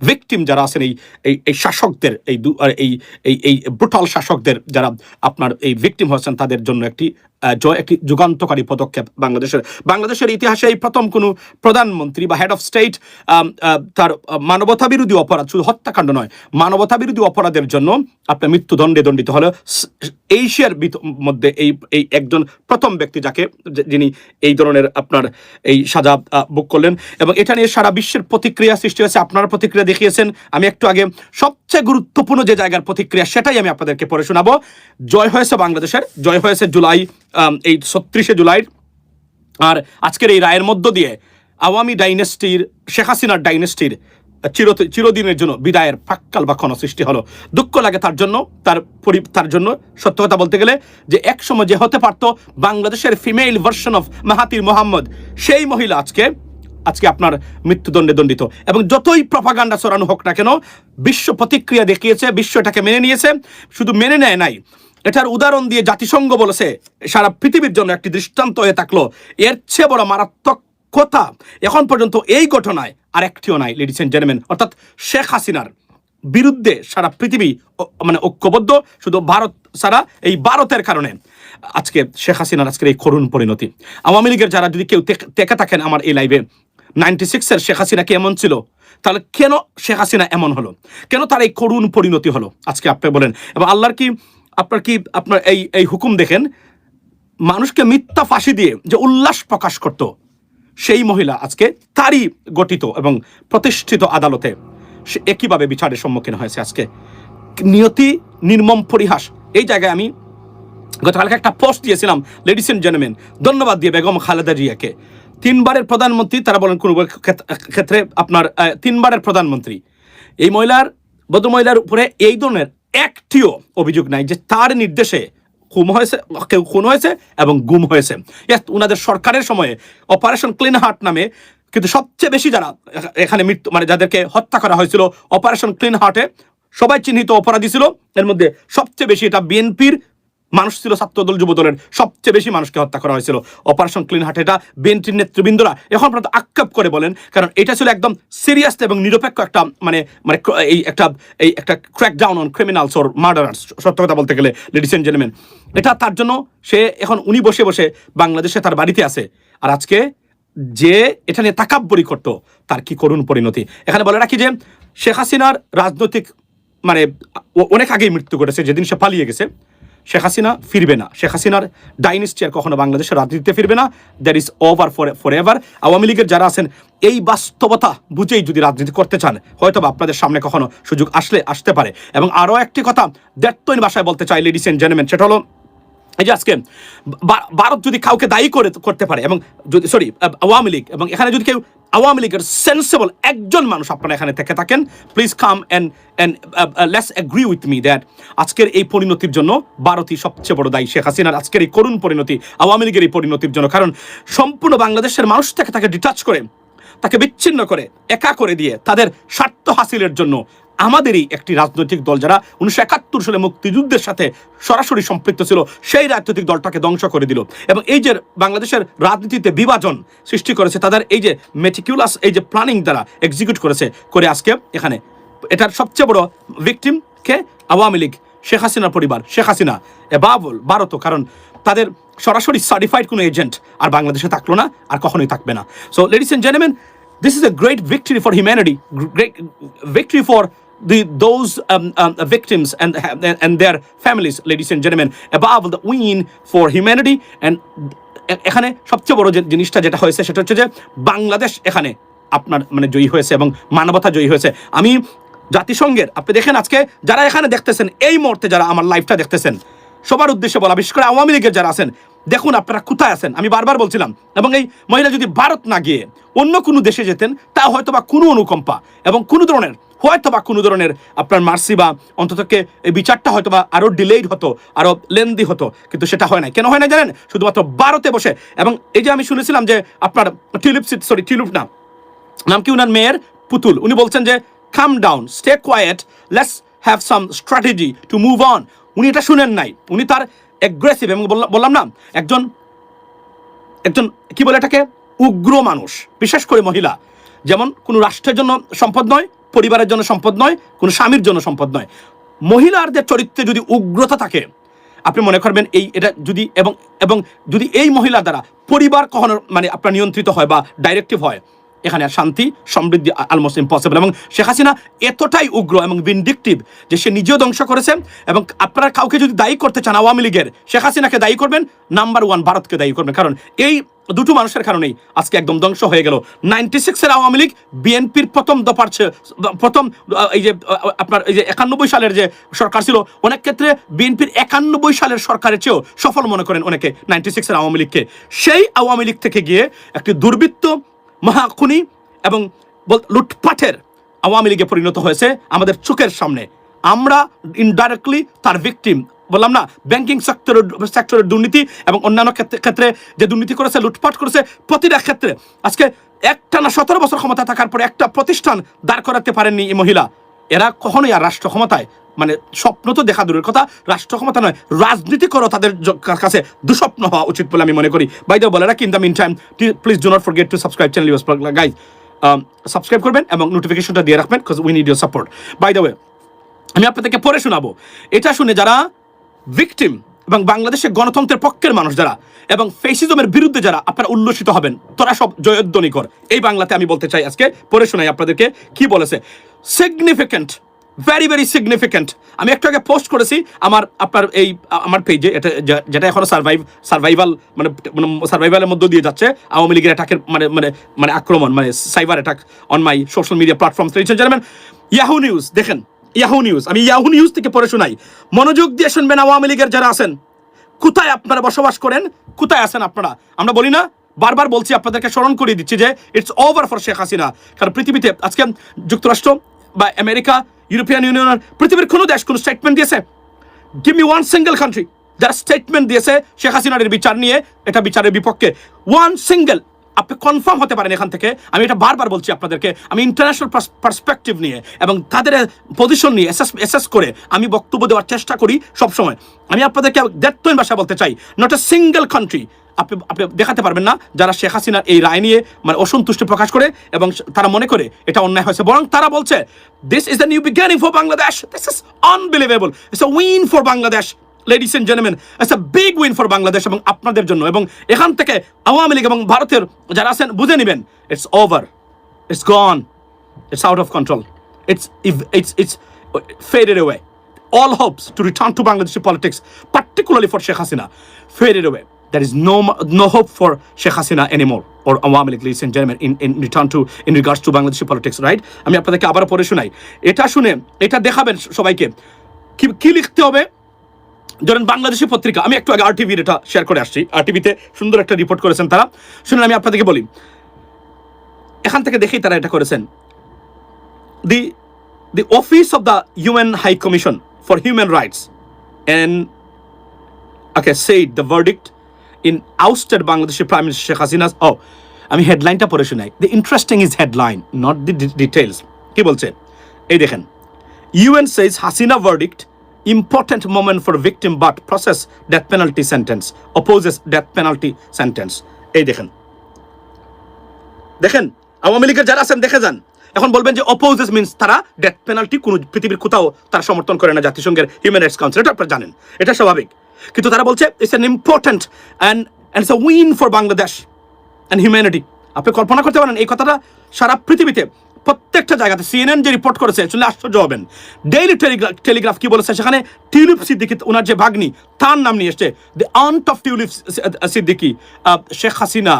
Victim যারা আছেন এই এই শাসকদের এই এই এই এই ব্রুটাল শাসকদের যারা আপনার এই ভিকটিম হয়েছেন তাদের জন্য একটি আহ, জ- একটি যুগান্তকারী পদক্ষেপ বাংলাদেশের বাংলাদেশের ইতিহাসে এই প্রথম কোনো প্রধানমন্ত্রী বা হেড অফ স্টেট তার মানবতা বিরোধী অপরাধ শুধু হত্যাকাণ্ড নয় মানবতা বিরোধী অপরাধের জন্য আপনার মৃত্যুদণ্ডে দণ্ডিত হলো এশিয়ার মধ্যে এই এই একজন প্রথম ব্যক্তি যাকে যিনি এই ধরনের আপনার এই সাজা বুক করলেন এবং এটা নিয়ে সারা বিশ্বের প্রতিক্রিয়া সৃষ্টি হয়েছে আপনারা প্রতিক্রিয়া দেখিয়েছেন। আমি একটু আগে সবচেয়ে গুরুত্বপূর্ণ যে জায়গার প্রতিক্রিয়া সেটাই আমি আপনাদেরকে পড়ে শোনাবো। জয় হয়েছে বাংলাদেশের, জয় হয়েছে জুলাই এই ছত্রিশে জুলাইয়ের আর আজকের এই রায়ের মধ্য দিয়ে আওয়ামী ডাইনেস্টির, শেখ হাসিনার ডাইনেস্টির চির, চিরদিনের জন্য বিদায়ের ফাক্কাল বা ক্ষণ সৃষ্টি হলো। দুঃখ লাগে তার জন্য, তার পরি, তার জন্য। সত্য কথা বলতে গেলে যে এক সময় যে হতে পারতো বাংলাদেশের female version of Mahathir Mohamad, সেই মহিলা আজকে আজকে আপনার মৃত্যুদণ্ডে দণ্ডিত। এবং যতই প্রপাগান্ডা চড়ানো হোক না কেন, বিশ্ব প্রতিক্রিয়া দেখিয়েছে, বিশ্ব এটাকে মেনে নিয়েছে, শুধু মেনে নেয় নাই। এটার উদাহরণ দিয়ে জাতিসংঘ বলেছে, সারা পৃথিবীর জন্য একটি দৃষ্টান্ত হয়ে থাকল, এর চেয়ে বড় মারাত্মক কথা এখন পর্যন্ত এই ঘটনায় আর একটিও নাই লেডিস এন্ড জেন্টলম্যান অর্থাৎ শেখ হাসিনার বিরুদ্ধে সারা পৃথিবী মানে ঐক্যবদ্ধ, শুধু ভারত সারা এই ভারতের কারণে। আজকে শেখ হাসিনার আজকের এই করুণ পরিণতি। আওয়ামী লীগের যারা যদি কেউ তেকে থাকেন আমার এই লাইভে নাইনটি সিক্সের শেখ হাসিনা কি এমন ছিল? তাহলে কেন শেখ হাসিনা এমন হলো? কেন তার এই করুণ পরিণতি হলো? আজকে আপনি বলেন এবং আল্লাহর কি, আপনার কি, আপনার এই এই হুকুম দেখেন? মানুষকে মিথ্যা ফাঁসি দিয়ে যে উল্লাস প্রকাশ করত, সেই মহিলা আজকে তারই গঠিত এবং প্রতিষ্ঠিত আদালতে সে একইভাবে বিচারের সম্মুখীন হয়েছে আজকে। নিয়তি, নির্মম পরিহাস, এই জায়গায় আমি গতকালকে একটা পোস্ট দিয়েছিলাম লেডিস এন্ড জেন্টলম্যান ধন্যবাদ দিয়ে বেগম খালেদা জিয়াকে। তিনবারের প্রধানমন্ত্রী, তারা বলেন কোন ক্ষেত- ক্ষেত্রে আপনার তিনবারের প্রধানমন্ত্রী। এই মহিলার বধু মহিলার উপরে এই ধরনের একটিও অভিযোগ নাই যে তার নির্দেশে খুন হয়েছে, কেউ খুন হয়েছে এবং গুম হয়েছে। উনাদের সরকারের সময়ে অপারেশন ক্লিন হার্ট নামে কিন্তু সবচেয়ে বেশি যারা এখানে মৃত্যু মানে যাদেরকে হত্যা করা হয়েছিল অপারেশন ক্লিন হার্টে সবাই চিহ্নিত অপরাধী ছিল। এর মধ্যে সবচেয়ে বেশি এটা বিএনপির মানুষ ছিল ছাত্রদল যুব দলের সবচেয়ে বেশি মানুষকে হত্যা করা হয়েছিল। অপারেশন ক্লিন হার্ট এটা বিএনপির নেতৃবৃন্দরা এখন পর্যন্ত আক্ষেপ করে বলেন, কারণ এটা ছিল একদম সিরিয়াস এবং নিরপেক্ষ একটা মানে মানে এই একটা এই একটা crackdown on criminals or murderers সত্য কথা বলতে গেলে লেডিস এন্ড জেন্টলম্যান এটা তার জন্য সে এখন উনি বসে বসে বাংলাদেশে তার বাড়িতে আছে। আর আজকে যে এটা নিয়ে তাকাব্বরি করতো, তার কি করুণ পরিণতি। এখানে বলে রাখি যে, শেখ হাসিনার রাজনৈতিক মানে অনেক আগেই মৃত্যু ঘটেছে, যেদিন সে পালিয়ে গেছে। শেখ হাসিনা ফিরবে না। শেখ হাসিনার ডাইনেস্টি আর কখনো বাংলাদেশের রাজনীতিতে ফিরবে না। That is over for forever Awami লীগের যারা আছেন, এই বাস্তবতা বুঝেই যদি রাজনীতি করতে চান হয়তো আপনাদের সামনে কখনো সুযোগ আসলে আসতে পারে। এবং আরও একটি কথা দ্যাত্তইন ভাষায় বলতে চাই লেডিস এন্ড জেন্টলম্যান সেটা হলো, এই যে আজকে ভারত যদি কাউকে দায়ী করে, করতে পারে, এবং যদি সরি আওয়ামী লীগ, এবং এখানে যদি কেউ আওয়ামী লীগের সেন্সেবল একজন মানুষ আপনারা এখানে থেকে থাকেন please come and and let's agree with me that আজকের এই পরিণতির জন্য ভারতই সবচেয়ে বড় দায়ী শেখ হাসিনার, আজকের এই করুণ পরিণতি, আওয়ামী লীগের এই পরিণতির জন্য। কারণ সম্পূর্ণ বাংলাদেশের মানুষ থেকে তাকে ডিটাচ করে, তাকে বিচ্ছিন্ন করে, একা করে দিয়ে তাদের স্বার্থ হাসিলের জন্য আমাদেরই একটি রাজনৈতিক দল যারা উনিশশো একাত্তর সালে মুক্তিযুদ্ধের সাথে সরাসরি সম্পৃক্ত ছিল, সেই রাজনৈতিক দলটাকে ধ্বংস করে দিল। এবং এই যে বাংলাদেশের রাজনীতিতে বিভাজন সৃষ্টি করেছে, তাদের এই যে মেটিকিউলাস এই যে প্ল্যানিং দ্বারা এক্সিকিউট করেছে, করে আজকে এখানে। এটার সবচেয়ে বড় ভিকটিম কে? আওয়ামী লীগ, শেখ হাসিনার পরিবার। শেখ হাসিনা, এ বাবুল ভারতও কারণ তাদের সরাসরি সার্টিফাইড কোনো এজেন্ট আর বাংলাদেশে থাকল না, আর কখনোই থাকবে না। So ladies and gentleman this is a great victory for humanity great, victory for the those um, um, victims and, and their families ladies and gentlemen above the win for humanity. And এখানে সবচেয়ে বড় যে জিনিসটা যেটা হয়েছে সেটা হচ্ছে যে বাংলাদেশ এখানে আপনার মানে জয়ী হয়েছে এবং মানবতা জয়ী হয়েছে। আমি জাতিসংঘের আপনি দেখেন আজকে যারা এখানে দেখতেছেন এই মুহূর্তে যারা আমার লাইফটা দেখতেছেন সবার উদ্দেশ্যে বলা, বিশেষ করে আওয়ামী লীগের যারা আছেন, দেখুন আপনারা কোথায় আছেন, আমি বারবার বলছিলাম, এবং এই মহিলা যদি ভারত না গিয়ে অন্য কোনো দেশে যেতেন, তা হয়তো বা কোনো অনুকম্পা এবং কোনো ধরনের হয়তো বা কোনো ধরনের আপনার মার্সি বা অন্ততকে এই বিচারটা হয়তো বা আরও ডিলেইড হতো আরও লেন্দি হতো, কিন্তু সেটা হয় না কেন হয় না জানেন? শুধুমাত্র ভারতে বসে। এবং এই যে আমি শুনেছিলাম যে আপনার টিউলিপ সরি টিউলিপ না, নাম কি উনার মেয়ের? পুতুল। উনি বলছেন যে calm down stay quiet let's have some strategy to move on উনি এটা শুনেন নাই। উনি তার অ্যাগ্রেসিভ এবং বললাম- না, একজন একজন কি বলে এটাকে? উগ্র মানুষ, বিশেষ করে মহিলা। যেমন কোনো রাষ্ট্রের জন্য সম্পদ নয়, পরিবারের জন্য সম্পদ নয়, কোনো স্বামীর জন্য সম্পদ নয়। মহিলাদের চরিত্রে যদি উগ্রতা থাকে, আপনি মনে করবেন এই এটা যদি এবং এবং যদি এই মহিলা দ্বারা পরিবার কখনো মানে আপনার নিয়ন্ত্রিত হয় বা ডাইরেক্টিভ হয় এখানে শান্তি, সমৃদ্ধি অলমোস্ট ইম্পসিবল এবং শেখ হাসিনা এতটাই উগ্র এবং ভিনডিকটিভ যে সে নিজেও ধ্বংস করেছে এবং আপনারা কাউকে যদি দায়ী করতে চান আওয়ামী লীগের, শেখ হাসিনাকে দায়ী করবেন নাম্বার ওয়ান ভারতকে দায়ী করবেন। কারণ এই দুটো মানুষের কারণেই আজকে একদম ধ্বংস হয়ে গেল। নাইনটি সিক্সের আওয়ামী লীগ বিএনপির প্রথম দফার প্রথম এই যে আপনার এই যে একানব্বই সালের যে সরকার ছিল, অনেক ক্ষেত্রে বিএনপির একানব্বই সালের সরকারের চেয়েও সফল মনে করেন অনেকে নাইনটি সিক্সের আওয়ামী লীগকে। সেই আওয়ামী লীগ থেকে গিয়ে একটি দুর্বৃত্ত মহাখুনি এবং লুটপাটের আওয়ামী লীগে পরিণত হয়েছে আমাদের চোখের সামনে। আমরা ইনডাইরেক্টলি তার ভিকটিম বললাম না ব্যাংকিং সেক্টরের সেক্টরের দুর্নীতি এবং অন্যান্য ক্ষেত্রে যে দুর্নীতি করেছে, লুটপাট করেছে, প্রতিটা ক্ষেত্রে। আজকে একটা না সতেরো বছর ক্ষমতা থাকার পরে একটা প্রতিষ্ঠান দাঁড় করাতে পারেননি এই মহিলা। এরা কখনোই আর রাষ্ট্র ক্ষমতায় মানে স্বপ্ন তো দেখা দূরের কথা, রাষ্ট্র ক্ষমতা নয়, রাজনীতি করো তাদের কাছে, দুঃস্বপ্ন হওয়া উচিত বলে আমি মনে করি। বাইদ বলে রাখি in the meantime please do not forget to subscribe channel US guys subscribe করবেন এবং নোটিফিকেশনটা দিয়ে রাখবেন because we need your support by the way আমি আপনাদেরকে পরে শোনাবো। এটা শুনে যারা ভিকটিম এবং বাংলাদেশের গণতন্ত্রের পক্ষের মানুষ যারা এবং ফেসিজমের বিরুদ্ধে যারা আপনারা উল্লসিত হবেন, তোরা সব জয়ধ্বনি কর। এই বাংলাতে আমি বলতে চাই আজকে, পড়ে শোনাই আপনাদেরকে কি বলেছে। সিগনিফিক্যান্ট ভেরি ভেরি সিগনিফিক্যান্ট আমি একটু আগে পোস্ট করেছি আমার, আপনার এই, আমার পেজে এটা যেটা এখনও সার্ভাইভ সার্ভাইভাল মানে সার্ভাইভালের মধ্য দিয়ে যাচ্ছে। আওয়ামী লীগের অ্যাটাকের মানে মানে মানে আক্রমণ মানে cyber attack on my social media platform Yahoo news দেখেন ইয়াহু নিউজ আমি ইয়াহু নিউজ থেকে পড়ে শোনাই। মনোযোগ দিয়ে শুনবেন আওয়ামী লীগের যারা আছেন। কোথায় আপনারা বসবাস করেন? কোথায় আছেন আপনারা? আমরা বলি না, বারবার বলছি, আপনাদেরকে স্মরণ করিয়ে দিচ্ছি যে it's over for Sheikh Hasina কারণ পৃথিবীতে আজকে যুক্তরাষ্ট্র বা আমেরিকা ইউরোপিয়ান ইউনিয়ন পৃথিবীর কোনো দেশ কোনো স্টেটমেন্ট দিয়েছে। Give me one single country যারা স্টেটমেন্ট দিয়েছে শেখ হাসিনার বিচার নিয়ে, এটা বিচারের বিপক্ষে। ওয়ান সিঙ্গেল আপনি কনফার্ম হতে পারেন এখান থেকে। আমি এটা বারবার বলছি আপনাদেরকে। আমি ইন্টারন্যাশনাল পার্সপেক্টিভ নিয়ে এবং তাদের পজিশন নিয়ে এসেস এসেস করে আমি বক্তব্য দেওয়ার চেষ্টা করি সবসময়। আমি আপনাদেরকে দেড়তইন ভাষা বলতে চাই। নট এ সিঙ্গেল কান্ট্রি আপনি আপনি দেখাতে পারবেন না যারা শেখ হাসিনার এই রায় নিয়ে মানে অসন্তুষ্টি প্রকাশ করে এবং তারা মনে করে এটা অন্যায় হয়েছে। বরং তারা বলছে this is the new beginning for Bangladesh this is unbelievable it's a win for Bangladesh ladies and gentleman it's a big win for Bangladesh এবং আপনাদের জন্য এবং এখান থেকে আওয়ামী লীগ এবং ভারতের যারা আছেন বুঝে নেবেন it's over it's gone it's out of control it's it's it's faded away all hopes to return to Bangladeshi politics, particularly for Sheikh Hasina, faded away. There is no no hope for Sheikh Hasina anymore, or Awami League, ladies and gentlemen, in, in return to in regards to Bangladeshi politics, right? আমি আপনাদেরকে আবার পড়ে শোনাই এটা শুনে এটা দেখাবেন সবাইকে কি লিখতে হবে ধরেন বাংলাদেশি পত্রিকা, আমি একটু আগে আর টিভির এটা শেয়ার করে আসছি। আর টিভিতে সুন্দর একটা রিপোর্ট করেছেন তারা। শুনুন, আমি আপনাদেরকে বলি। এখান থেকে দেখেই তারা এটা করেছেন। The the office of the UN High Commission for Human Rights and okay, said the verdict in ousted Bangladeshi Prime Minister Sheikh Hasina ও আমি হেডলাইনটা পড়ে শোনাই। The interesting is headline not the details কি বলছে? এই দেখেন। UN says Hasina verdict important moment for victim but process death penalty sentence opposes death penalty sentence এই দেখেন। দেখেন, আওয়ামী লীগের যারা আছেন, দেখে যান। এখন বলবেন যে অপোজেস মিনস তারা ডেথ পেনাল্টি কোনো পৃথিবীর কোথাও তারা সমর্থন করে না, জাতিসংঘের হিউম্যান রাইটস কাউন্সিল এটা আপনারা জানেন। এটা স্বাভাবিক। কিন্তু তারা বলছে it's an important and and it's win for Bangladesh and humanity আপনি কল্পনা করতে পারেন, এই কথাটা সারা পৃথিবীতে প্রত্যেকটা জায়গাতে সিএনএন যে রিপোর্ট করেছে আসলে আশ্চর্য হবেন। ডেইলি টেলিগ্রাফ টেলিগ্রাফ কি বলেছে? সেখানে টিউলিপ সিদ্দিকি ওনার যে ভাগ্নি, তার নাম নিয়ে এসছে। The aunt of Tulip Siddiq Sheikh Hasina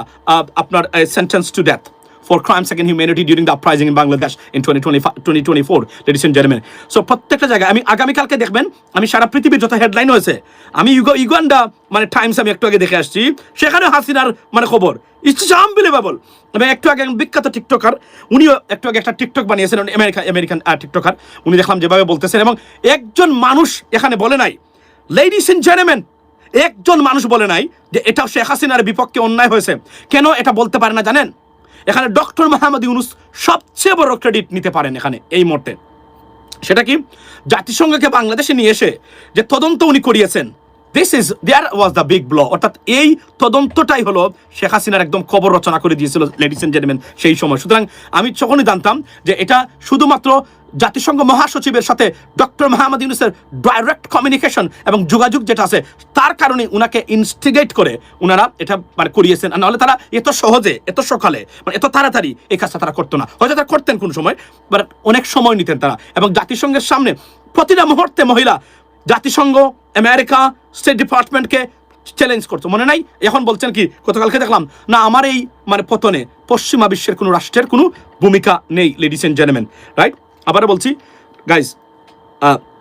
আপনার sentence to death for crimes against humanity during the uprising in Bangladesh in 2025 2024 ladies and gentlemen. So, প্রত্যেকটা জায়গায়, আমি আগামীকালকে দেখবেন, আমি সারা পৃথিবীর যত হেডলাইন হয়েছে আমি ইউগো ইউগান্ডা মানে টাইমস আমি একটু আগে দেখে আসছি, সেখানে হাসিনার মানে খবর ইটস একটু আগে বিখ্যাত টিকটকার, উনিও একটু আগে একটা টিকটক বানিয়েছেন আমেরিকা, আমেরিকান টিকটকার, উনি দেখলাম যেভাবে বলতেছেন এবং একজন মানুষ এখানে বলে নাই। লেডিস এন্ড জেন্টলম্যান একজন মানুষ বলে নাই যে এটা শেখ হাসিনার বিপক্ষে অন্যায় হয়েছে। কেন এটা বলতে পারে না জানেন? এখানে ডক্টর মাহমুদ ইউনুস সবচেয়ে বড় ক্রেডিট নিতে পারেন এখানে, এই মুহূর্তে। সেটা কি? জাতিসংঘকে বাংলাদেশে নিয়ে এসে যে তদন্ত উনি করিয়েছেন this is there was the big blow অর্থাৎ এই তদন্তটাই হলো শেখ হাসিনার একদম খবর রচনা করে দিয়েছিল লেডিস এন্ড জেন্টলম্যান সেই সময়। সুতরাং আমি তখনই জানতাম যে এটা শুধুমাত্র জাতিসংঘ মহাসচিবের সাথে ডক্টর মাহমুদ ইউনুসের ডাইরেক্ট কমিউনিকেশন এবং যোগাযোগ যেটা আছে, তার কারণে উনাকে ইনস্টিগেট করে উনারা এটা মানে করিয়েছেন। আর নাহলে তারা এত সহজে, এত সকালে মানে এত তাড়াতাড়ি এই কাজটা তারা করতো না। হয়তো তারা করতেন কোন সময় বাট অনেক সময় নিতেন তারা। এবং জাতিসংঘের সামনে প্রতিটা মুহূর্তে মহিলা, জাতিসংঘ, আমেরিকা স্টেট ডিপার্টমেন্টকে চ্যালেঞ্জ করতো। মনে নাই? এখন বলছেন কি, গতকালকে দেখলাম, না, আমার এই মানে পতনে পশ্চিমা বিশ্বের কোনো রাষ্ট্রের কোনো ভূমিকা নেই লেডিস এন্ড জেন্টলম্যান রাইট আবারও বলছি গাইজ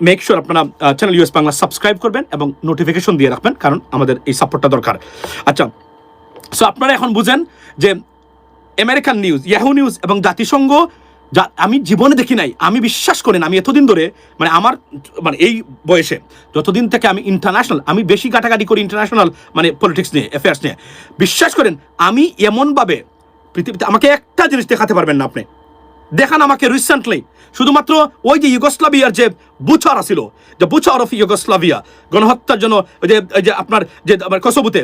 মেক শিওর আপনারা চ্যানেল ইউএস বাংলা সাবস্ক্রাইব করবেন এবং নোটিফিকেশন দিয়ে রাখবেন, কারণ আমাদের এই সাপোর্টটা দরকার। আচ্ছা সো আপনারা এখন বুঝেন যে আমেরিকান নিউজ ইয়াহু নিউজ এবং জাতিসংঘ যা আমি জীবনে দেখি নাই, আমি বিশ্বাস করেন আমি এতদিন ধরে মানে আমার মানে এই বয়সে, যতদিন থেকে আমি ইন্টারন্যাশনাল আমি বেশি ঘাটাঘাটি করি ইন্টারন্যাশনাল মানে পলিটিক্স নিয়ে অ্যাফেয়ার্স নিয়ে, বিশ্বাস করেন, আমি এমনভাবে পৃথিবীতে, আমাকে একটা জিনিস দেখাতে পারবেন না আপনি। দেখান আমাকে রিসেন্টলি শুধুমাত্র ওই যে ইউগোস্লাভিয়ার যে বুচার আছিল, যে বুচার অফ ইউগোস্লাভিয়া, গণহত্যার জন্য, ওই যে যে আপনার, যে, আমার কসবুতে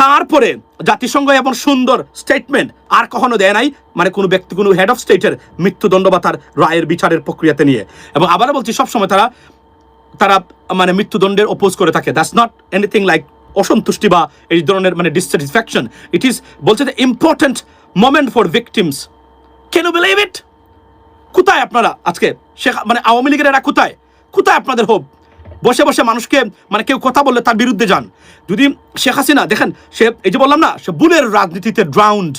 তারপরে জাতিসংঘ এমন সুন্দর স্টেটমেন্ট আর কখনো দেয় নাই মানে কোনো ব্যক্তি, কোনো হেড অফ স্টেটের মৃত্যুদণ্ড বা তার রায়ের বিচারের প্রক্রিয়াতে নিয়ে। এবং আবারও বলছি, সবসময় তারা তারা মানে মৃত্যুদণ্ডের অপোজ করে থাকে। দ্যাটস নট এনিথিং লাইক অসন্তুষ্টি বা এই ধরনের মানে ডিসস্যাটিসফ্যাকশন ইট ইজ বলছে যে important moment for victims you believe it কোথায় আপনারা আজকে? শেখ মানে আওয়ামী লীগের এরা কোথায়? কোথায় আপনাদের হোপ বসে বসে মানুষকে মানে কেউ কথা বললে তার বিরুদ্ধে যান। যদি শেখ হাসিনা, দেখেন, সে এই যে বললাম না, সে বুলের রাজনীতিতে ড্রাউন্ড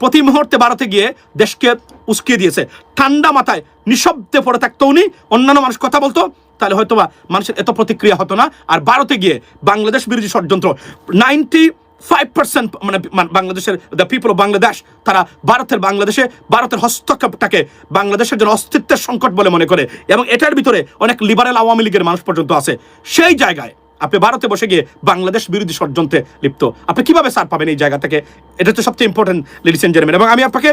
প্রতি মুহূর্তে ভারতে গিয়ে দেশকে উস্কিয়ে দিয়েছে। ঠান্ডা মাথায় নিঃশব্দে পড়ে থাকতো উনি, অন্যান্য মানুষ কথা বলতো, তাহলে হয়তো বা মানুষের এত প্রতিক্রিয়া হতো না। আর ভারতে গিয়ে বাংলাদেশ বিরোধী ষড়যন্ত্র, নাইনটি ফাইভ পার্সেন্ট মানে মানে বাংলাদেশের দ্য পিপল অফ বাংলাদেশ তারা ভারতের বাংলাদেশে, ভারতের হস্তক্ষেপটাকে বাংলাদেশের জন্য অস্তিত্বের সংকট বলে মনে করে। এবং এটার ভিতরে অনেক লিবারেল আওয়ামী লীগের মানুষ পর্যন্ত আছে। সেই জায়গায় আপনি ভারতে বসে গিয়ে বাংলাদেশ বিরোধী ষড়যন্ত্রে লিপ্ত। আপনি কীভাবে সার পাবেন এই জায়গা থেকে? এটা তো সবচেয়ে ইম্পর্টেন্ট লেডিস এন্ড জেন্টলম্যান এবং আমি আপনাকে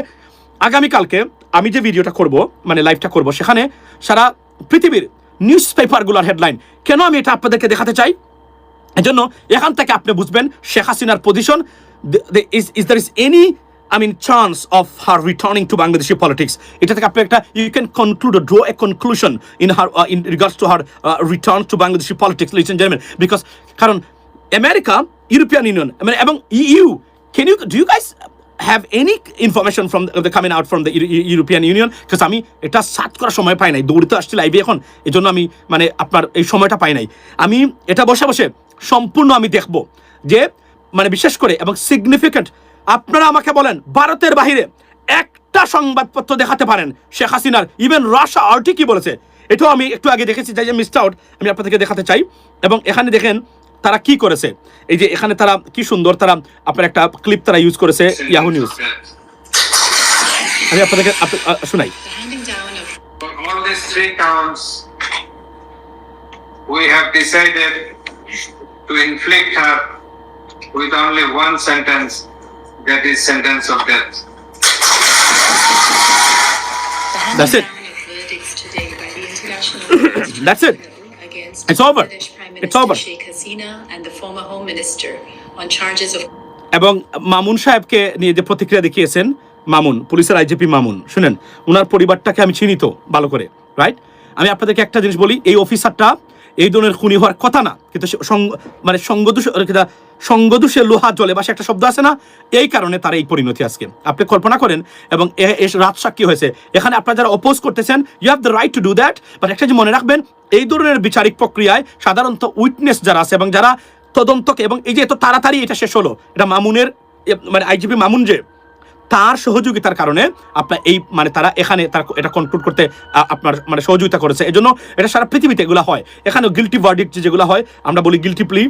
আগামীকালকে আমি যে ভিডিওটা করব মানে লাইভটা করব, সেখানে সারা পৃথিবীর নিউজ পেপারগুলোর হেডলাইন কেন আমি এটা আপনাদেরকে দেখাতে চাই? এজন্য এখান থেকে আপনি বুঝবেন শেখ হাসিনার position is there is any I mean chance of her returning to Bangladeshi politics এটা থেকে আপনি একটা you can conclude draw a conclusion in her in regards to her return to Bangladeshi politics ladies and gentleman because কারণ America European Union মানে এবং you can you do you guys have any information from the coming out from the European Union because আমি এটা search করার সময় পাই নাই। দৌড়িতে আসছি লাইভে এখন। এই জন্য আমি মানে আপনার এই সময়টা পাই নাই। আমি এটা বসে বসে সম্পূর্ণ আমি দেখব। যে মানে বিশেষ করে এবং সিগনিফিক্যান্ট আপনারা আমাকে বলেন, ভারতের বাহিরে একটা সংবাদপত্র দেখাতে পারেন, শেখ হাসিনার। ইভেন রাশা আর্টি কি বলেছে, এটাও আমি একটু আগে দেখেছি, যে মিসড আউট আমি আপনাদেরকে দেখাতে চাই। এবং এখানে দেখেন, তারা কি করেছে, এই যে, এখানে তারা কি সুন্দর, তারা আপনার একটা ক্লিপ তারা ইউজ করেছে ইয়াহু নিউজ আমি আপনাদেরকে, আপ- শোনাই। We have decided to inflict her with only one sentence, that is sentence of death. That's it. That's it. It's over. It's over. Sheikh Hasina and the former Home Minister on charges of এবং মামুন সাহেবকে নিয়ে যে প্রতিক্রিয়া দেখিয়েছেন মামুন পুলিশের IGP Mamun শুনেন ওনার পরিবারটাকে আমি চিনি তো ভালো করে রাইট আমি আপনাদেরকে একটা জিনিস বলি এই অফিসারটা এই ধরনের খুনি হওয়ার কথা না। কিন্তু মানে সঙ্গদোষ সঙ্গদোষে লোহা জলে বাসে একটা শব্দ আছে না, এই কারণে তার এই পরিণতি আজকে। আপনি কল্পনা করেন, এবং রাত সাক্ষী হয়েছে। এখানে আপনারা যারা অপোজ করতেছেন you have the right to do that but একটা যে মনে রাখবেন, এই ধরনের বিচারিক প্রক্রিয়ায় সাধারণত উইটনেস যারা আছে, এবং যারা তদন্তকে এবং এই যে এত তাড়াতাড়ি এটা শেষ হলো, এটা মামুনের মানে আইজিপি মামুন যে তার সহযোগিতার কারণে আপনার এই মানে তারা এখানে তার এটা কন্ট্রোল করতে আপনার মানে সহযোগিতা করেছে। এজন্য এটা সারা পৃথিবীতে এগুলো হয়। এখানে গিলটি ভার্ডিক্ট যেগুলো হয়, আমরা বলি গিলটি প্লি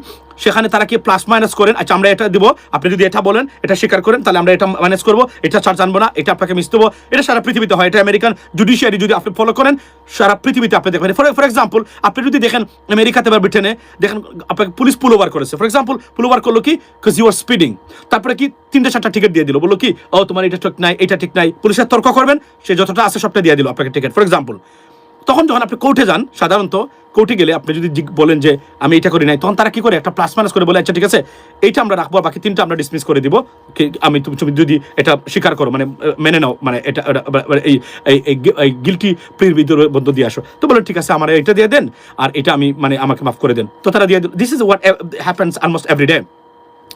সেখানে তারা কি প্লাস মাইনাস করেন? আচ্ছা আমরা এটা দিব। আপনি যদি এটা বলেন, এটা স্বীকার করেন, তাহলে আমরা এটা মাইনাস করব। এটা ছাড় জানব না, এটা আপনাকে মিস দেবো। এটা সারা পৃথিবীতে হয়। এটা আমেরিকান জুডিশিয়ারি যদি আপনি ফলো করেন, সারা পৃথিবীতে আপনি দেখবেন। ফর ফর এক্সাম্পল আপনি যদি দেখেন আমেরিকাতে বা ব্রিটেনে, দেখেন আপনাকে পুলিশ পুল ওভার করেছে। ফর এক্সাম্পল পুল ওভার করল কি? বিকজ ইউ আর স্পিডিং তারপরে কি তিনটে, চারটা টিকিট দিয়ে দিল। বলল কি, ও তোমার এটা ঠিক নাই, এটা ঠিক নাই। পুলিশের তর্ক করবেন, সে যতটা আছে সবটা দিয়ে দিল আপনাকে টিকিট ফর এক্সাম্পল তখন যখন আপনি কোর্টে যান, সাধারণত কোর্টে গেলে আপনি যদি বলেন যে, আমি এটা করি নাই, তখন তারা কি করে? একটা প্লাস মাইনাস করে বলে আচ্ছা ঠিক আছে, এইটা আমরা রাখব, বাকি তিনটা আমরা ডিসমিস করে দিব। আমি তুমি যদি এটা স্বীকার করো মানে মেনে নাও মানে এটা এই, এই- গিলটি প্লির মধ্য দিয়ে আসো। তো বলেন ঠিক আছে, আমার এটা দিয়ে দেন, আর এটা আমি মানে আমাকে মাফ করে দেন। তো তারা দিয়ে দিল this is what happens almost every day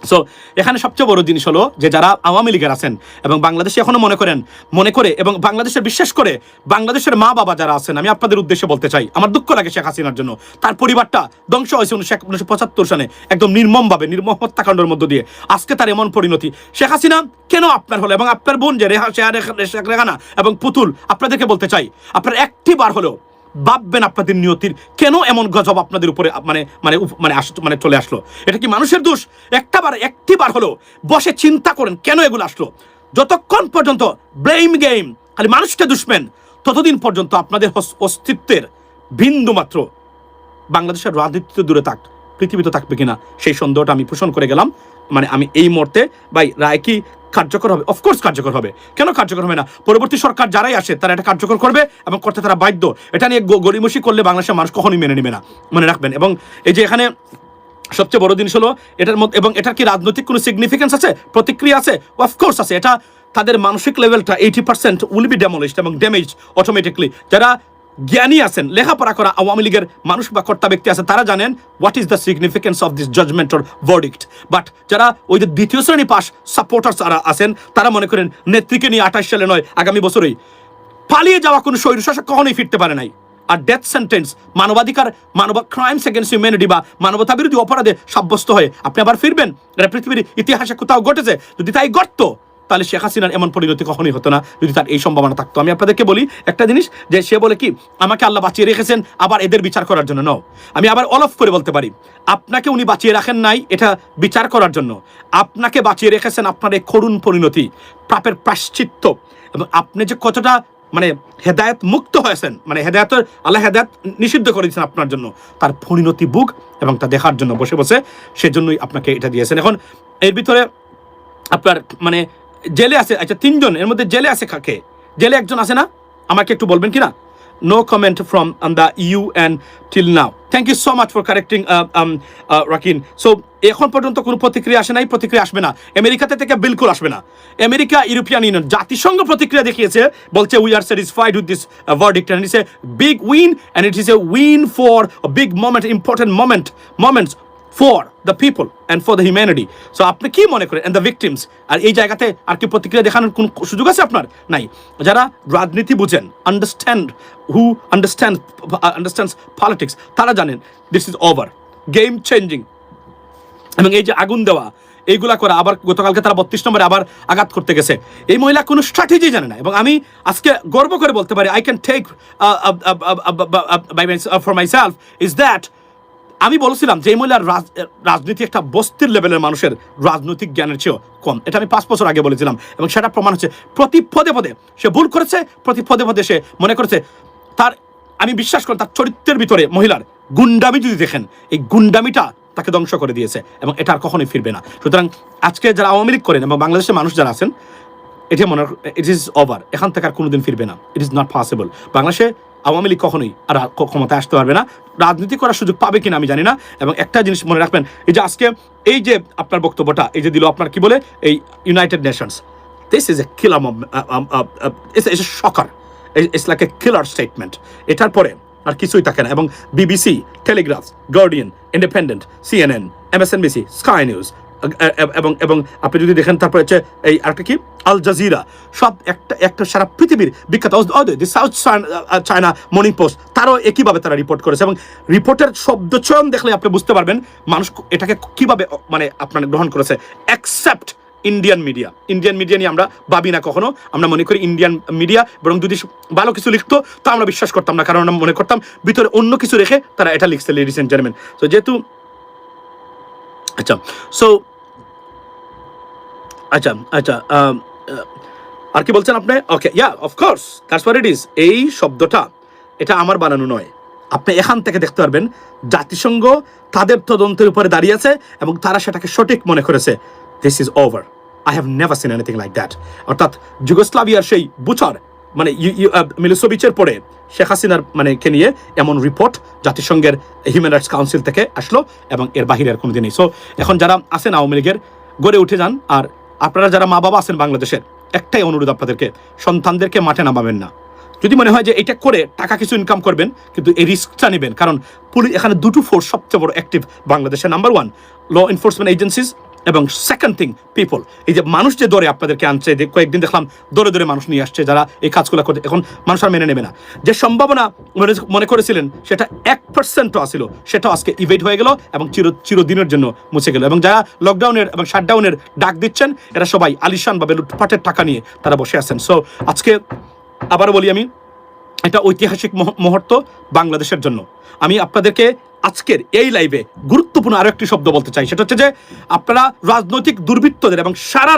so এখানে সবচেয়ে বড় জিনিস হলো যে যারা আওয়ামী লীগের আছেন এবং বাংলাদেশে এখনও মনে করেন, মনে করে এবং বাংলাদেশের বিশ্বাস করে বাংলাদেশের মা বাবা যারা আছেন, আমি আপনাদের উদ্দেশ্যে বলতে চাই, আমার দুঃখ লাগে শেখ হাসিনার জন্য। তার পরিবারটা ধ্বংস হয়েছে উনিশশো পঁচাত্তর সালে, একদম নির্মমভাবে, নির্মম হত্যাকাণ্ডের মধ্য দিয়ে। আজকে তার এমন পরিণতি। শেখ হাসিনা কেন আপনার হলো এবং আপনার বোন যে রেহা শেয়া রেখা- শেখ রেহানা এবং পুতুল, আপনাদেরকে বলতে চাই, আপনার একটি বার হলো ভাববেন আপনাদের নিয়তির কেন এমন গজব আপনাদের উপরে মানে মানে মানে আস মানে চলে আসলো? এটা কি মানুষের দোষ? একটা বার, একটি বার হলো বসে চিন্তা করেন কেন এগুলো আসলো? যতক্ষণ পর্যন্ত ব্লেম গেম খালি মানুষকে দুশ্মেন ততদিন পর্যন্ত আপনাদের অস্তিত্বের বিন্দু মাত্র বাংলাদেশের রাজনীতিতে দূরে থাক পৃথিবীতে থাকবে কিনা, সেই সন্দেহটা আমি পোষণ করে গেলাম। মানে আমি এই মুহূর্তে, ভাই, রায় কি কার্যকর হবে। অফকোর্স কার্যকর হবে। কেন কার্যকর হবে না? পরবর্তী সরকার যারাই আসে, তারা এটা কার্যকর করবে এবং করতে তারা বাধ্য। এটা নিয়ে গ- গড়িমসি করলে বাংলাদেশের মানুষ কখনোই মেনে নেবে না। মনে রাখবেন। এবং এই যে এখানে সবচেয়ে বড় জিনিস হলো, এটার মধ্যে এবং এটার কি রাজনৈতিক কোনো সিগনিফিকেন্স আছে? প্রতিক্রিয়া আছে? অফকোর্স আছে। এটা তাদের মানসিক লেভেলটা eighty percent will be demolished এবং ড্যামেজ অটোমেটিকলি যারা জ্ঞানী আছেন, লেখাপড়া করা আওয়ামী লীগের মানুষ বা কর্তা ব্যক্তি আছে, তারা জানেন what is the significance of this judgment or verdict but যারা ওই যে দ্বিতীয় শ্রেণি পাস সাপোর্টার্স যারা আছেন, তারা মনে করেন নেত্রীকে নিয়ে আঠাশ সালে নয়, আগামী বছরেই। পালিয়ে যাওয়া কোনো স্বৈরশাসক কখনোই ফিরতে পারে নাই। আর ডেথ সেন্টেন্স মানবাধিকার, মানব ক্রাইমস এগেন্স্ট হিউম্যানিটি বা মানবতা বিরোধী অপরাধে সাব্যস্ত হয়ে আপনি আবার ফিরবেন? এটা পৃথিবীর ইতিহাসে কোথাও ঘটেছে? যদি তাই ঘটতো তাহলে শেখ হাসিনার এমন পরিণতি কখনোই হতো না যদি তার এই সম্ভাবনা থাকতো। আমি আপনাদেরকে বলি একটা জিনিস যে সে বলে কি, আমাকে আল্লাহ বাঁচিয়ে রেখেছেন, আবার এদের বিচার করার জন্য। নও আমি আবার অলফ করে বলতে পারি, আপনাকে উনি বাঁচিয়ে রাখেন নাই, এটা বিচার করার জন্য। আপনাকে বাঁচিয়ে রেখেছেন আপনার এই করুণ পরিণতি, পাপের প্রাশ্চিত্য এবং আপনি যে কতটা মানে হেদায়ত মুক্ত হয়েছেন মানে হেদায়তের আল্লাহ হেদায়ত নিষিদ্ধ করে দিয়েছেন আপনার জন্য, তার পরিণতি বুক এবং তা দেখার জন্য বসে বসে, সেজন্যই আপনাকে এটা দিয়েছেন। এখন এর ভিতরে আপনার মানে জেলে আছে আচ্ছা তিনজন, এর মধ্যে জেলে আছে কাকে? জেলে একজন আছে না? আমাকে একটু বলবেন কি না comment from the UN till now thank you so much for correcting Rakin so এখন পর্যন্ত কোনো প্রতিক্রিয়া আসে নাই, প্রতিক্রিয়া আসবে না। আমেরিকাতে থেকে বিলকুল আসবে না। আমেরিকা, ইউরোপিয়ান ইউনিয়ন, জাতিসংঘ প্রতিক্রিয়া দেখিয়েছে, বলছে we are satisfied with this verdict and it's a big win and it is a win for big moment important moment moments for the people and for the humanity so আপনি কি মনে করেন? And the victims আর এই জায়গাতে আর কি প্রতিক্রিয়া দেখানোর কোন সুযোগ আছে আপনার? নাই। যারা রাজনীতি বুঝেন understand who understand understands politics তারা জানেন this is over game changing এবং এই যে আগুন দেওয়া, এইগুলা করে, আবার গতকালকে তারা বত্রিশ নম্বরে আবার আঘাত করতে গেছে। এই মহিলা কোনো স্ট্র্যাটেজি জানে না। এবং আমি আজকে গর্ব করে বলতে পারি I can take for myself is that আমি বলেছিলাম যে মহিলার রাজ- রাজনীতি একটা বস্তির লেভেলের মানুষের রাজনৈতিক জ্ঞানের চেয়েও কম। এটা আমি পাঁচ বছর আগে বলেছিলাম এবং সেটা প্রমাণ হচ্ছে প্রতি পদে পদে সে ভুল করেছে প্রতি পদে পদে সে মনে করেছে তার, আমি বিশ্বাস করি তার চরিত্রের ভিতরে মহিলার গুন্ডামি যদি দেখেন, এই গুন্ডামিটা তাকে ধ্বংস করে দিয়েছে এবং এটা আর কখনোই ফিরবে না। সুতরাং আজকে যারা আওয়ামী লীগ করেন এবং বাংলাদেশের মানুষ যারা আছেন, এটা মনে ইট ইজ ওভার এখান থেকে আর কোনোদিন ফিরবে না। ইট ইজ নট পসিবল বাংলাদেশে আওয়ামী লীগ কখনোই আর ক্ষমতায় আসতে পারবে না। রাজনীতি করার সুযোগ পাবে কিনা আমি জানি না। এবং একটা জিনিস মনে রাখবেন, এই যে আজকে এই যে আপনার বক্তব্যটা, এই যে দিল আপনার কি বলে, এই United Nations this is a killer it's a shocker it's like a killer statement এটার পরে আর কিছুই থাকে না। এবং BBC Telegraph Guardian Independent CNN MSNBC Sky News এবং এবং আপনি যদি দেখেন তারপরে হচ্ছে এই আরেকটা কি? Al Jazeera. সব একটা একটা সারা পৃথিবীর বিখ্যাত সাউথ চায়না মর্নিং পোস্ট তারও একইভাবে তারা রিপোর্ট করেছে? এবং রিপোর্টের শব্দ চয়ন দেখলে আপনি বুঝতে পারবেন মানুষ এটাকে কীভাবে মানে আপনার গ্রহণ করেছে। Accept Indian media Indian media নিয়ে আমরা ভাবি না কখনো। আমরা মনে করি ইন্ডিয়ান মিডিয়া বরং যদি ভালো কিছু লিখতো, তা আমরা বিশ্বাস করতাম না। কারণ আমরা মনে করতাম ভিতরে অন্য কিছু রেখে তারা এটা লিখছে লেডিস এন্ড জেন্টলম্যান তো যেহেতু আচ্ছা সো আচ্ছা আচ্ছা আর কি বলছেন আপনি? Okay yeah of course that's what it is এই শব্দটা, এটা আমার বানানো নয়। আপনি এখান থেকে দেখতে পারবেন, জাতিসংঘ তাদের তদন্তের উপরে দাঁড়িয়ে আছে এবং তারা সেটাকে সঠিক মনে করেছে। This is over I have never seen anything like that অর্থাৎ যুগোস্লাভিয়ার সেই বুচার মানে মিলোসোভিচের পরে শেখ হাসিনার মানে কে নিয়ে এমন রিপোর্ট জাতিসংঘের হিউম্যান রাইটস কাউন্সিল থেকে আসলো এবং এর বাহিরে আর কোনোদিন নেই। সো এখন যারা আছেন আওয়ামী লীগের, গড়ে উঠে যান আর আপনারা যারা মা বাবা আছেন বাংলাদেশের, একটাই অনুরোধ আপনাদেরকে, সন্তানদেরকে মাঠে নামাবেন না। যদি মনে হয় যে এটা করে টাকা কিছু ইনকাম করবেন, কিন্তু এই রিস্কটা নেবেন, কারণ পুলিশ এখানে দুটো ফোর্স সবচেয়ে বড় অ্যাক্টিভ বাংলাদেশের number one law enforcement agencies এবং সেকেন্ড থিং পিপল এই যে মানুষ যে দরে আপনাদেরকে আনছে কয়েকদিন দেখলাম দরে দরে মানুষ নিয়ে আসছে, যারা এই কাজগুলো করতে এখন মানুষ আর মেনে নেবে না। যে সম্ভাবনা মনে- করেছিলেন, সেটা এক পার্সেন্টও আসিল সেটা আজকে ইভেট হয়ে গেল এবং চির চিরদিনের জন্য মুছে গেল। এবং যারা লকডাউনের এবং শাটডাউনের ডাক দিচ্ছেন, এরা সবাই আলিশানভাবে লুটপাটের টাকা নিয়ে তারা বসে আছেন। সো আজকে আবারও বলি আমি, এটা ঐতিহাসিক মহ- মুহূর্ত বাংলাদেশের জন্য। আমি আপনাদেরকে আজকের এই লাইভে গুরুত্বপূর্ণ আরও একটি শব্দ বলতে চাই। সেটা হচ্ছে যে আপনারা রাজনৈতিক দুর্বৃত্তদের এবং সারা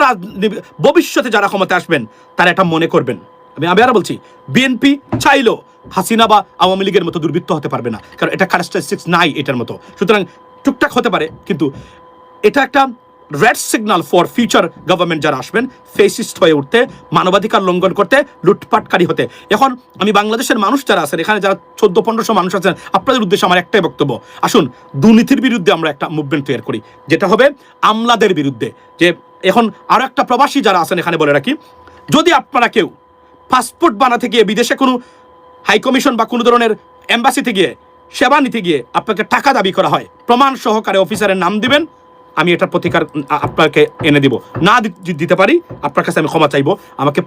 ভবিষ্যতে যারা ক্ষমতা আসবেন, তারা এটা মনে করবেন। আমি আমি আরও বলছি, বিএনপি চাইলেও হাসিনা বা আওয়ামী লীগের মতো দুর্বৃত্ত হতে পারবে না। কারণ এটা ক্যারেক্টারিস্টিক্স নাই এটার মতো। সুতরাং টুকটাক হতে পারে, কিন্তু এটা একটা red signal for future government যারা আসবেন ফেসিস্ট হয়ে উঠতে, মানবাধিকার লঙ্ঘন করতে, লুটপাটকারী হতে। এখন আমি বাংলাদেশের মানুষ যারা আছেন, এখানে যারা চোদ্দ পনেরোশো মানুষ আছেন, আপনাদের উদ্দেশ্যে আমার একটাই বক্তব্য। আসুন, দুর্নীতির বিরুদ্ধে আমরা একটা মুভমেন্ট তৈরি করি, যেটা হবে আমলাদের বিরুদ্ধে। যে এখন আরও একটা প্রবাসী যারা আছেন, এখানে বলে রাখি, যদি আপনারা কেউ পাসপোর্ট বানাতে গিয়ে বিদেশে কোনো হাই কমিশন বা কোনো ধরনের এম্বাসিতে গিয়ে, সেবা নিতে গিয়ে আপনাকে টাকা দাবি করা হয়, প্রমাণ সহকারে অফিসারের নাম দিবেন আমি এটার প্রতিকার আপনাকে এনে দিব। না দিতে পারি, আপনার কাছে আমি ক্ষমা চাইব। আমাকে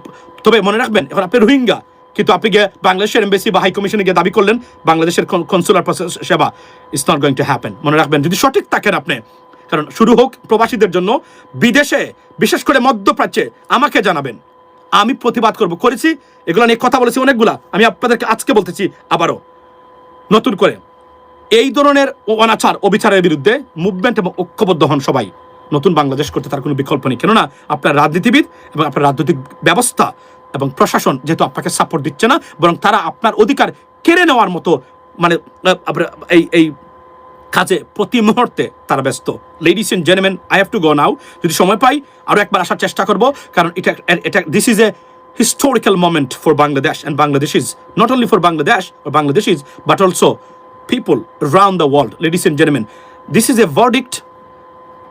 তবে মনে রাখবেন, এখন আপনি রোহিঙ্গা, কিন্তু আপনি গিয়ে বাংলাদেশের এম্বাসি বা হাই কমিশনে গিয়ে দাবি করলেন, বাংলাদেশের কনসুলার সেবা it's not going to happen মনে রাখবেন, যদি সঠিক থাকেন আপনি, কারণ শুরু হোক প্রবাসীদের জন্য, বিদেশে, বিশেষ করে মধ্যপ্রাচ্যে, আমাকে জানাবেন। আমি প্রতিবাদ করব, করেছি, এগুলো নিয়ে কথা বলেছি অনেকগুলা, আমি আপনাদেরকে আজকে বলতেছি আবারও। নতুন করে। এই ধরনের অনাচার অবিচারের বিরুদ্ধে মুভমেন্ট এবং ঐক্যবদ্ধ হন সবাই। নতুন বাংলাদেশ করতে তার কোনো বিকল্প নেই। কেননা আপনার রাজনীতিবিদ এবং আপনার রাজনৈতিক ব্যবস্থা এবং প্রশাসন যেহেতু আপনাকে সাপোর্ট দিচ্ছে না বরং তারা আপনার অধিকার কেড়ে নেওয়ার মতো মানে এই এই কাজে প্রতি মুহূর্তে তারা ব্যস্ত। Ladies and gentleman I have to go now যদি সময় পাই আরও একবার আসার চেষ্টা করব কারণ এটা এটা this is a historical moment for Bangladesh and Bangladeshis, not only for Bangladesh or Bangladeshis, but also people around the world. Ladies and gentlemen, this is a verdict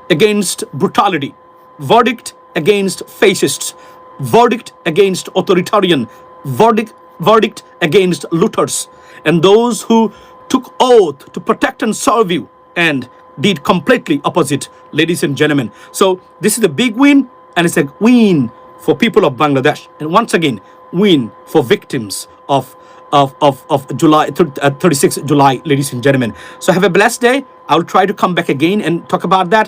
against brutality, verdict against fascists, verdict against authoritarian, verdict, verdict against looters, and those who took oath to protect and serve you and did completely opposite, ladies and gentlemen. So this is a big win, and it's a win for people of Bangladesh, and once again, win for victims of of, of, of July, uh, 36 July, ladies and gentlemen. So have a blessed day. I'll try to come back again and talk about that.